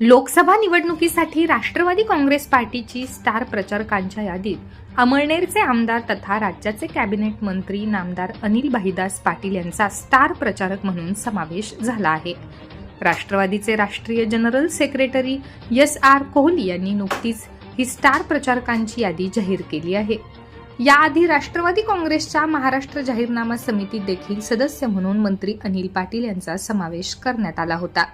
लोकसभा निवडणुकीसाठी राष्ट्रवादी काँग्रेस पार्टीची स्टार प्रचारकांच्या यादीत अमळनेरचे आमदार तथा राज्याचे कॅबिनेट मंत्री नामदार अनिल भाईदास पाटील यांचा स्टार प्रचारक म्हणून समावेश झाला आहे. राष्ट्रवादीचे राष्ट्रीय general secretary S R Kohli यांनी नुकतीच ही स्टार प्रचारकांची यादी जाहीर केली आहे. याआधी राष्ट्रवादी काँग्रेसच्या महाराष्ट्र जाहीरनामा समितीत देखील सदस्य म्हणून मंत्री अनिल पाटील यांचा समावेश करण्यात आला होता.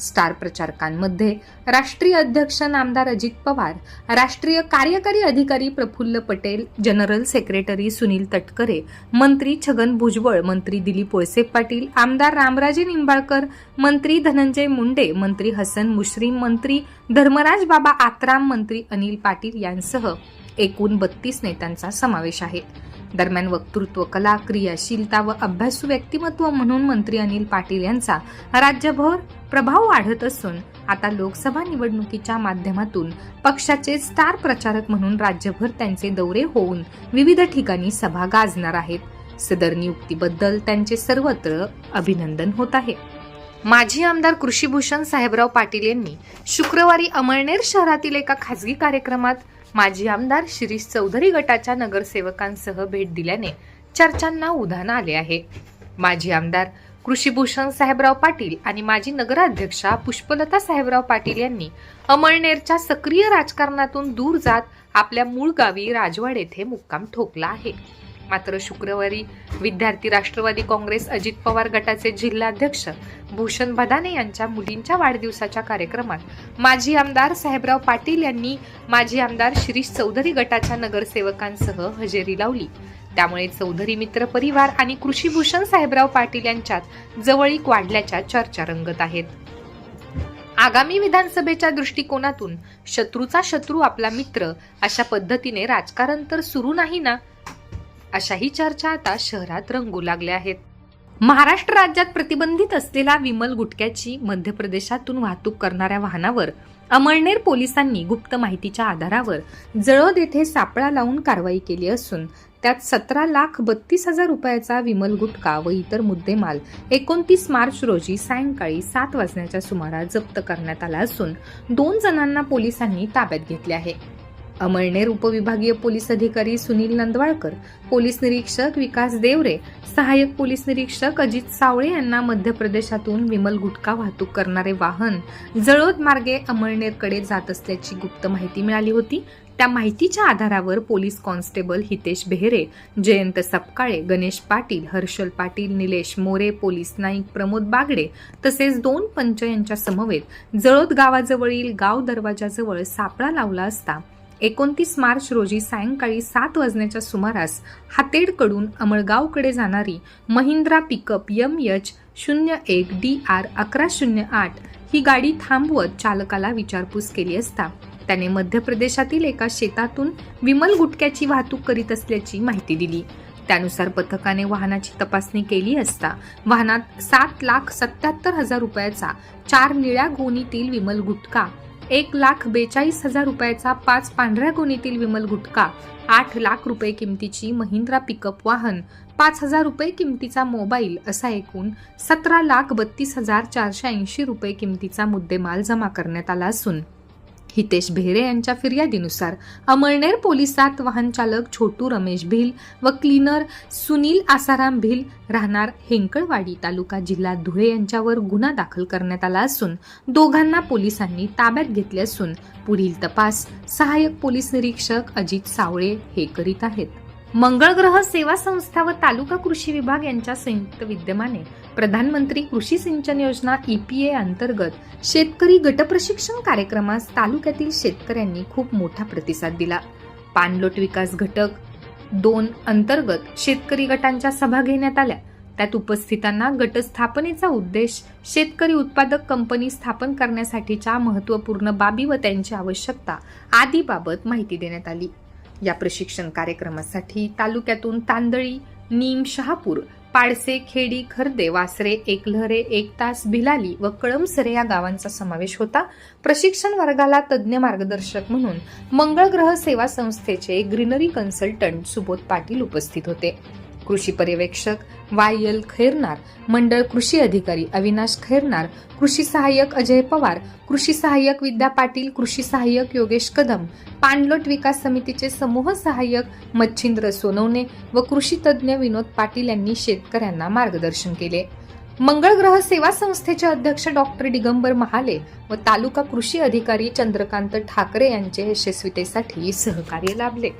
स्टार प्रचारकांमध्ये राष्ट्रीय अध्यक्ष नामदार अजित पवार राष्ट्रीय कार्यकारी अधिकारी प्रफुल्ल पटेल जनरल सेक्रेटरी सुनील तटकरे मंत्री छगन भुजबळ मंत्री दिलीप वळसे पाटील आमदार रामराजे निंबाळकर मंत्री धनंजय मुंडे मंत्री हसन मुश्रीम मंत्री धर्मराज बाबा आत्राम मंत्री अनिल पाटील यांसह एकूण बत्तीस नेत्यांचा समावेश आहे. दरम्यान वक्तृत्व कला क्रियाशीलता व अभ्यासू व्यक्तिमत्व म्हणून मंत्री अनिल पाटील यांचा राज्यभर प्रभाव वाढत असून आता लोकसभा निवडणुकीच्या माध्यमातून पक्षाचे स्टार प्रचारक म्हणून राज्यभर त्यांचे दौरे होऊन विविध ठिकाणी सभा गाजणार आहेत. सदर नियुक्तीबद्दल त्यांचे सर्वत्र अभिनंदन होत आहे. माजी आमदार कृषीभूषण साहेबराव पाटील यांनी शुक्रवारी अमळनेर शहरातील एका खासगी कार्यक्रमात माजी आमदार शिरीष चौधरी गटाच्या नगरसेवकांसह भेट दिल्याने चर्चांना उधाण आले आहे. माजी आमदार कृषीभूषण साहेबराव पाटील आणि माजी नगराध्यक्षा पुष्पलता साहेबराव पाटील यांनी अमळनेरच्या सक्रिय राजकारणातून दूर जात आपल्या मूळ गावी राजवाड येथे मुक्काम ठोकला आहे. मात्र शुक्रवारी विद्यार्थी राष्ट्रवादी काँग्रेस अजित पवार गटाचे जिल्हाध्यक्ष भूषण भदाने यांच्या मुलींच्या वाढदिवसाच्या कार्यक्रमात माजी आमदार साहेबराव पाटील यांनी माजी आमदार शिरीष चौधरी गटाच्या नगरसेवकांसह हजेरी लावली. त्यामुळे चौधरी मित्र परिवार आणि कृषीभूषण साहेबराव पाटील यांच्यात जवळीक वाढल्याच्या चर्चा रंगत आहेत. आगामी विधानसभेच्या दृष्टिकोनातून शत्रूचा शत्रू आपला मित्र अशा पद्धतीने राजकारण तर सुरू नाही ना? अशाही चर्चा आता शहरात रंगू लागल्या आहेत. महाराष्ट्र राज्यात प्रतिबंधित असलेल्या विमल गुटख्याची मध्य प्रदेशातून वाहतूक करणाऱ्या वाहनावर अमळनेर पोलिसांनी गुप्त माहितीच्या आधारावर जळोद येथे सापळा लावून कारवाई केली असून त्यात सतरा लाख बत्तीस हजार रुपयाचा विमल गुटखा व इतर मुद्देमाल एकोणतीस मार्च रोजी सायंकाळी सात वाजण्याच्या सुमारास जप्त करण्यात आला असून दोन जणांना पोलिसांनी ताब्यात घेतले आहे. अमळनेर उपविभागीय पोलीस अधिकारी सुनील नंदवाळकर पोलीस निरीक्षक विकास देवरे सहाय्यक पोलीस निरीक्षक अजित सावळे यांना मध्य प्रदेशातून विमल गुटखा वाहतूक करणारे वाहन जळोद मार्गे अमळनेरकडे जात असल्याची गुप्त माहिती मिळाली होती. त्या माहितीच्या आधारावर police constable Hitesh Behere Jayant Sapkale Ganesh Patil Harshal Patil Nilesh More police Naik Pramod Bagde तसेच दोन पंच यांच्या समवेत जळोद गावाजवळील गाव दरवाजाजवळ सापळा लावला असता एकोणतीस मार्च रोजी सायंकाळी सात वाजण्याच्या सुमारास हातेडकडून अमळगावकडे जाणारी महिंद्रा पिकअप यम एच शून्य एक डी आर अकरा शून्य आठ ही गाडी थांबवत चालकाला विचारपूस केली असता त्याने मध्य प्रदेशातील एका शेतातून विमल गुटक्याची वाहतूक करीत असल्याची माहिती दिली. त्यानुसार पथकाने वाहनाची तपासणी केली असता वाहनात सात लाख सत्याहत्तर हजार रुपयाचा चार निळ्या गोणीतील विमल गुटखा एक लाख बेचाळीस हजार रुपयाचा पाच पांढऱ्या गोणीतील विमल गुटखा आठ लाख रुपये किमतीची महिंद्रा पिकअप वाहन पाच हजार रुपये किमतीचा मोबाईल असा एकूण सतरा लाख बत्तीस हजार चारशे ऐंशी रुपये किमतीचा मुद्देमाल जमा करण्यात आला असून हितेश भेरे यांच्या फिर्यादीनुसार अमळनेर पोलिसात वाहन चालक छोटू रमेश भिल व क्लीनर सुनील आसाराम भिल राहणार हेंकळवाडी तालुका जिल्हा धुळे यांच्यावर गुन्हा दाखल करण्यात आला असून दोघांना पोलिसांनी ताब्यात घेतले असून पुढील तपास सहाय्यक पोलीस निरीक्षक अजित सावळे हे करीत आहेत. मंगळ ग्रह सेवा संस्था व तालुका कृषी विभाग यांच्या संयुक्त विद्यमाने प्रधानमंत्री कृषी सिंचन योजना ईपीए अंतर्गत शेतकरी गटप्रशिक्षण कार्यक्रमास तालुक्यातील शेतकऱ्यांनी खूप मोठा प्रतिसाद दिला. पाणलोट विकास घटक दोन अंतर्गत शेतकरी गटांच्या सभा घेण्यात आल्या. त्यात उपस्थितांना गट स्थापनेचा उद्देश शेतकरी उत्पादक कंपनी स्थापन करण्यासाठीच्या महत्त्वपूर्ण बाबी व त्यांची आवश्यकता आदीबाबत माहिती देण्यात आली. या प्रशिक्षण कार्यक्रमासाठी तालुक्यातून तांदळी नीम शहापूर पाडसे खेडी खर्दे वासरे एकलहरे एकतास भिलाली व कळमसरे या गावांचा समावेश होता. प्रशिक्षण वर्गाला तज्ज्ञ मार्गदर्शक म्हणून मंगळ ग्रह सेवा संस्थेचे ग्रीनरी कन्सल्टंट सुबोध पाटील उपस्थित होते. कृषी पर्यवेक्षक वाय एल खैरनार मंडळ कृषी अधिकारी अविनाश खैरनार कृषी सहाय्यक अजय पवार कृषी सहाय्यक विद्या पाटील कृषी सहाय्यक योगेश कदम पाणलोट विकास समितीचे समूह सहाय्यक मच्छिंद्र सोनवणे व कृषी तज्ज्ञ विनोद पाटील यांनी शेतकऱ्यांना मार्गदर्शन केले. मंगळ ग्रह सेवा संस्थेचे अध्यक्ष डॉक्टर दिगंबर महाले व तालुका कृषी अधिकारी चंद्रकांत ठाकरे यांचे यशस्वीतेसाठी सहकार्य लाभले.